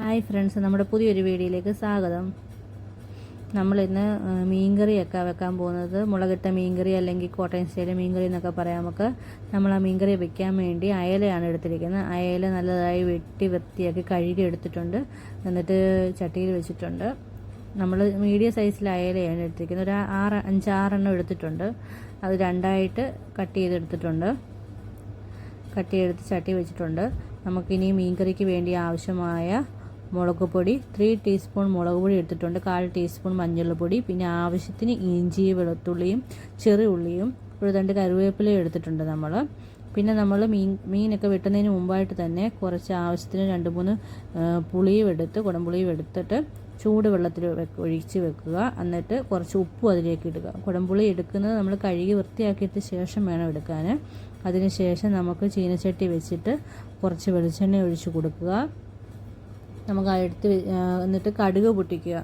Hi friends നമ്മുടെ പുതിയൊരു വീഡിയോയിലേക്ക് സ്വാഗതം. നമ്മളിന്ന് മീൻകറിയൊക്കെ വെക്കാൻ പോകുന്നത് മുളകിട്ട മീൻകറി അല്ലെങ്കിൽ കോട്ടയം സ്റ്റൈൽ മീൻകറി എന്നൊക്കെ പറയാം. നമുക്ക് നമ്മൾ ആ മീൻകറി വെക്കാൻ വേണ്ടി അയലയാണ് എടുത്തിരിക്കുന്നത്. അയല നല്ലതായി വെട്ടി വൃത്തിയാക്കി കഴുകി എടുത്തിട്ടുണ്ട്. എന്നിട്ട് ചട്ടിയിൽ വെച്ചിട്ടുണ്ട്. നമ്മൾ മീഡിയം സൈസിൽ അയലയാണ് എടുത്തിരിക്കുന്നത്. ഒരു ആറ് അഞ്ചാറെണ്ണം എടുത്തിട്ടുണ്ട്. അത് രണ്ടായിട്ട് കട്ട് ചെയ്തെടുത്തിട്ടുണ്ട്. കട്ട് ചെയ്തെടുത്ത് ചട്ടി വെച്ചിട്ടുണ്ട്. നമുക്കിനി മീൻകറിക്ക് വേണ്ടി ആവശ്യമായ മുളക് പൊടി ത്രീ ടീസ്പൂൺ മുളക് പൊടി എടുത്തിട്ടുണ്ട്. കാൽ ടീസ്പൂൺ മഞ്ഞൾപ്പൊടി പിന്നെ ആവശ്യത്തിന് ഇഞ്ചി വെളുത്തുള്ളിയും ചെറിയ ഉള്ളിയും ഒരു രണ്ട് കറിവേപ്പിലയും എടുത്തിട്ടുണ്ട് നമ്മൾ പിന്നെ നമ്മൾ മീൻ മീനൊക്കെ വെട്ടുന്നതിന് മുമ്പായിട്ട് തന്നെ കുറച്ച് ആവശ്യത്തിന് രണ്ട് മൂന്ന് പുളിയും എടുത്ത് കുടംപുളിയും എടുത്തിട്ട് ചൂടുവെള്ളത്തിൽ ഒഴിച്ച് വെക്കുക. എന്നിട്ട് കുറച്ച് ഉപ്പും അതിലേക്ക് ഇടുക. കുടംപുളി എടുക്കുന്നത് നമ്മൾ കഴുകി വൃത്തിയാക്കിയിട്ട് ശേഷം വേണം എടുക്കാൻ അതിന് ശേഷം നമുക്ക് ചീനച്ചട്ടി വെച്ചിട്ട് കുറച്ച് വെളിച്ചെണ്ണ ഒഴിച്ച് കൊടുക്കുക. നമുക്ക് എടുത്ത് എന്നിട്ട് കടുക് പൊട്ടിക്കുക.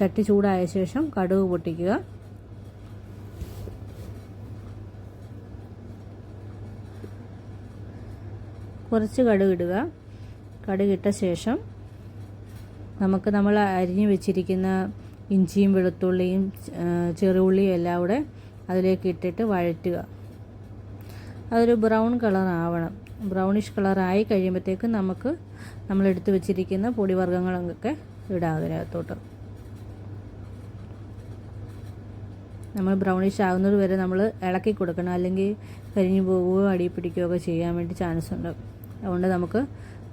ചട്ടി ചൂടായ ശേഷം കടുക് പൊട്ടിക്കുക. കുറച്ച് കടുക് ഇടുക. കടുക് ഇട്ട ശേഷം നമുക്ക് നമ്മൾ അരിഞ്ഞു വെച്ചിരിക്കുന്ന ഇഞ്ചിയും വെളുത്തുള്ളിയും ചെറുള്ളിയും എല്ലാം കൂടെ അതിലേക്ക് ഇട്ടിട്ട് വഴറ്റുക. അതൊരു ബ്രൗൺ കളർ ആവണം ബ്രൗണിഷ് ആയി കഴിയുമ്പോഴത്തേക്ക് നമുക്ക് നമ്മൾ എടുത്തു വെച്ചിരിക്കുന്ന പൊടിവർഗങ്ങളൊക്കെ ഇടാം അതിനകത്തോട്ട്. നമ്മൾ ബ്രൗണിഷ് ആകുന്നത് വരെ നമ്മൾ ഇളക്കി കൊടുക്കണം. അല്ലെങ്കിൽ കരിഞ്ഞു പോവുകയോ അടി പിടിക്കുകയോ ഒക്കെ ചെയ്യാൻ വേണ്ടി ചാൻസ് ഉണ്ട്. അതുകൊണ്ട് നമുക്ക്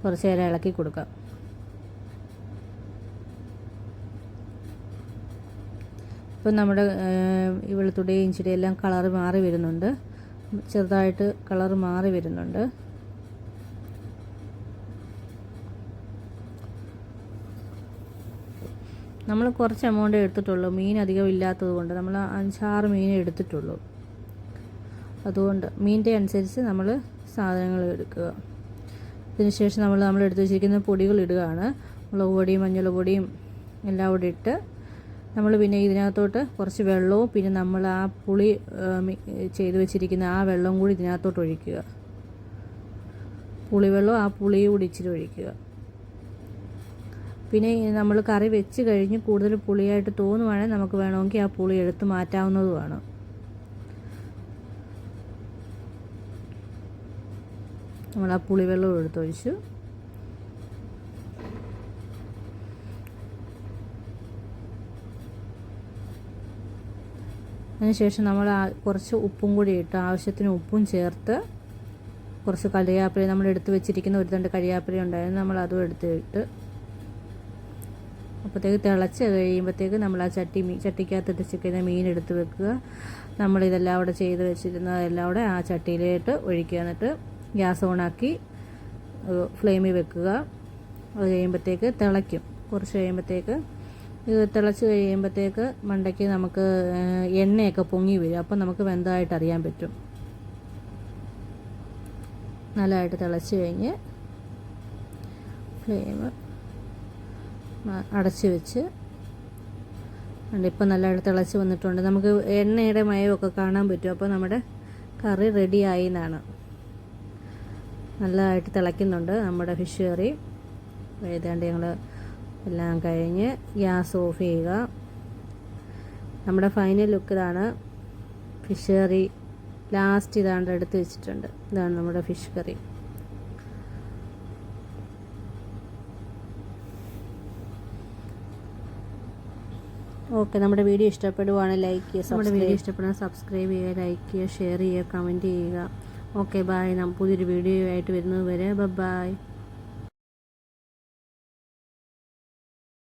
കുറച്ച് നേരം ഇളക്കി കൊടുക്കാം. ഇപ്പം നമ്മുടെ വെളുത്തുള്ളി ഇഞ്ചിയുടെ എല്ലാം കളർ മാറി വരുന്നുണ്ട്. ചെറുതായിട്ട് കളർ മാറി വരുന്നുണ്ട്. നമ്മൾ കുറച്ച് എമൗണ്ട് എടുത്തിട്ടുള്ളൂ. മീൻ അധികം ഇല്ലാത്തത് കൊണ്ട് നമ്മൾ അഞ്ചാറ് മീൻ എടുത്തിട്ടുള്ളൂ. അതുകൊണ്ട് മീനിന്റെ അനുസരിച്ച് നമ്മൾ സാധനങ്ങൾ എടുക്കുക. അതിനുശേഷം ശേഷം നമ്മൾ നമ്മൾ എടുത്തു വെച്ചിരിക്കുന്ന പൊടികൾ ഇടുകയാണ്. മുളക് പൊടിയും മഞ്ഞൾ പൊടിയും എല്ലാം കൂടി ഇട്ട് നമ്മൾ പിന്നെ ഇതിനകത്തോട്ട് കുറച്ച് വെള്ളവും പിന്നെ നമ്മൾ ആ പുളി ചെയ്ത് വെച്ചിരിക്കുന്ന ആ വെള്ളം കൂടി ഇതിനകത്തോട്ട് ഒഴിക്കുക. പുളിവെള്ളവും ആ പുളിയും കൂടി ഇച്ചിരി ഒഴിക്കുക. പിന്നെ നമ്മൾ കറി വെച്ച് കഴിഞ്ഞ് കൂടുതൽ പുളിയായിട്ട് തോന്നുവാണെങ്കിൽ നമുക്ക് വേണമെങ്കിൽ ആ പുളി എടുത്ത് മാറ്റാവുന്നതുമാണ് നമ്മൾ ആ പുളിവെള്ളം എടുത്തൊഴിച്ചു. അതിനുശേഷം നമ്മൾ കുറച്ച് ഉപ്പും കൂടി ഇട്ട് ആവശ്യത്തിന് ഉപ്പും ചേർത്ത് കുറച്ച് കരിയാപ്പില നമ്മൾ എടുത്ത് വെച്ചിരിക്കുന്ന ഒരു തണ്ട് കരിയാപ്പില ഉണ്ടായിരുന്നു. നമ്മൾ അതും എടുത്ത് ഇട്ട് അപ്പോഴത്തേക്ക് തിളച്ച് കഴിയുമ്പോഴത്തേക്ക് നമ്മൾ ആ ചട്ടി മീ ചട്ടിക്കകത്ത് ഇട്ടിരിക്കുന്ന മീൻ എടുത്ത് വെക്കുക. നമ്മൾ ഇതെല്ലാം അവിടെ ചെയ്ത് വെച്ചിരുന്നതെല്ലാം കൂടെ ആ ചട്ടിയിലേട്ട് ഒഴിക്കുക. എന്നിട്ട് ഗ്യാസ് ഓണാക്കി ഫ്ലെയിമിൽ വെക്കുക. അത് കഴിയുമ്പോഴത്തേക്ക് തിളയ്ക്കും. കുറച്ച് കഴിയുമ്പോഴത്തേക്ക് ഇത് തിളച്ച് കഴിയുമ്പോഴത്തേക്ക് മണ്ടയ്ക്ക് നമുക്ക് എണ്ണയൊക്കെ പൊങ്ങി വരും. അപ്പം നമുക്ക് വെന്തമായിട്ട് അറിയാൻ പറ്റും. നല്ലതായിട്ട് തിളച്ച് കഴിഞ്ഞ് ഫ്ലെയിം അടച്ച് വെച്ച് ഇപ്പം നല്ലതായിട്ട് തിളച്ച് വന്നിട്ടുണ്ട്. നമുക്ക് എണ്ണയുടെ മയമൊക്കെ കാണാൻ പറ്റും. അപ്പോൾ നമ്മുടെ കറി റെഡിയായി എന്നാണ്. നല്ലതായിട്ട് തിളയ്ക്കുന്നുണ്ട് നമ്മുടെ ഫിഷ് കറി ഏതാണ്ട് ഞങ്ങൾ എല്ലാം കഴിഞ്ഞ് ഗ്യാസ് ഓഫ് ചെയ്യുക. നമ്മുടെ ഫൈനൽ ലുക്ക് ഇതാണ്. ഫിഷ് കറി ലാസ്റ്റ് ഇതാണ് എടുത്ത് വെച്ചിട്ടുണ്ട്. ഇതാണ് നമ്മുടെ ഫിഷ് കറി. ഓക്കെ നമ്മുടെ വീഡിയോ ഇഷ്ടപ്പെടുവാണ് ലൈക്ക് ചെയ്യുക നമ്മുടെ വീഡിയോ ഇഷ്ടപ്പെടാൻ സബ്സ്ക്രൈബ് ചെയ്യുക ലൈക്ക് ചെയ്യുക ഷെയർ ചെയ്യുക കമന്റ് ചെയ്യുക. ഓക്കെ ബായ് നാം പുതിയൊരു വീഡിയോ ആയിട്ട് വരുന്നത് വരെ ബൈ.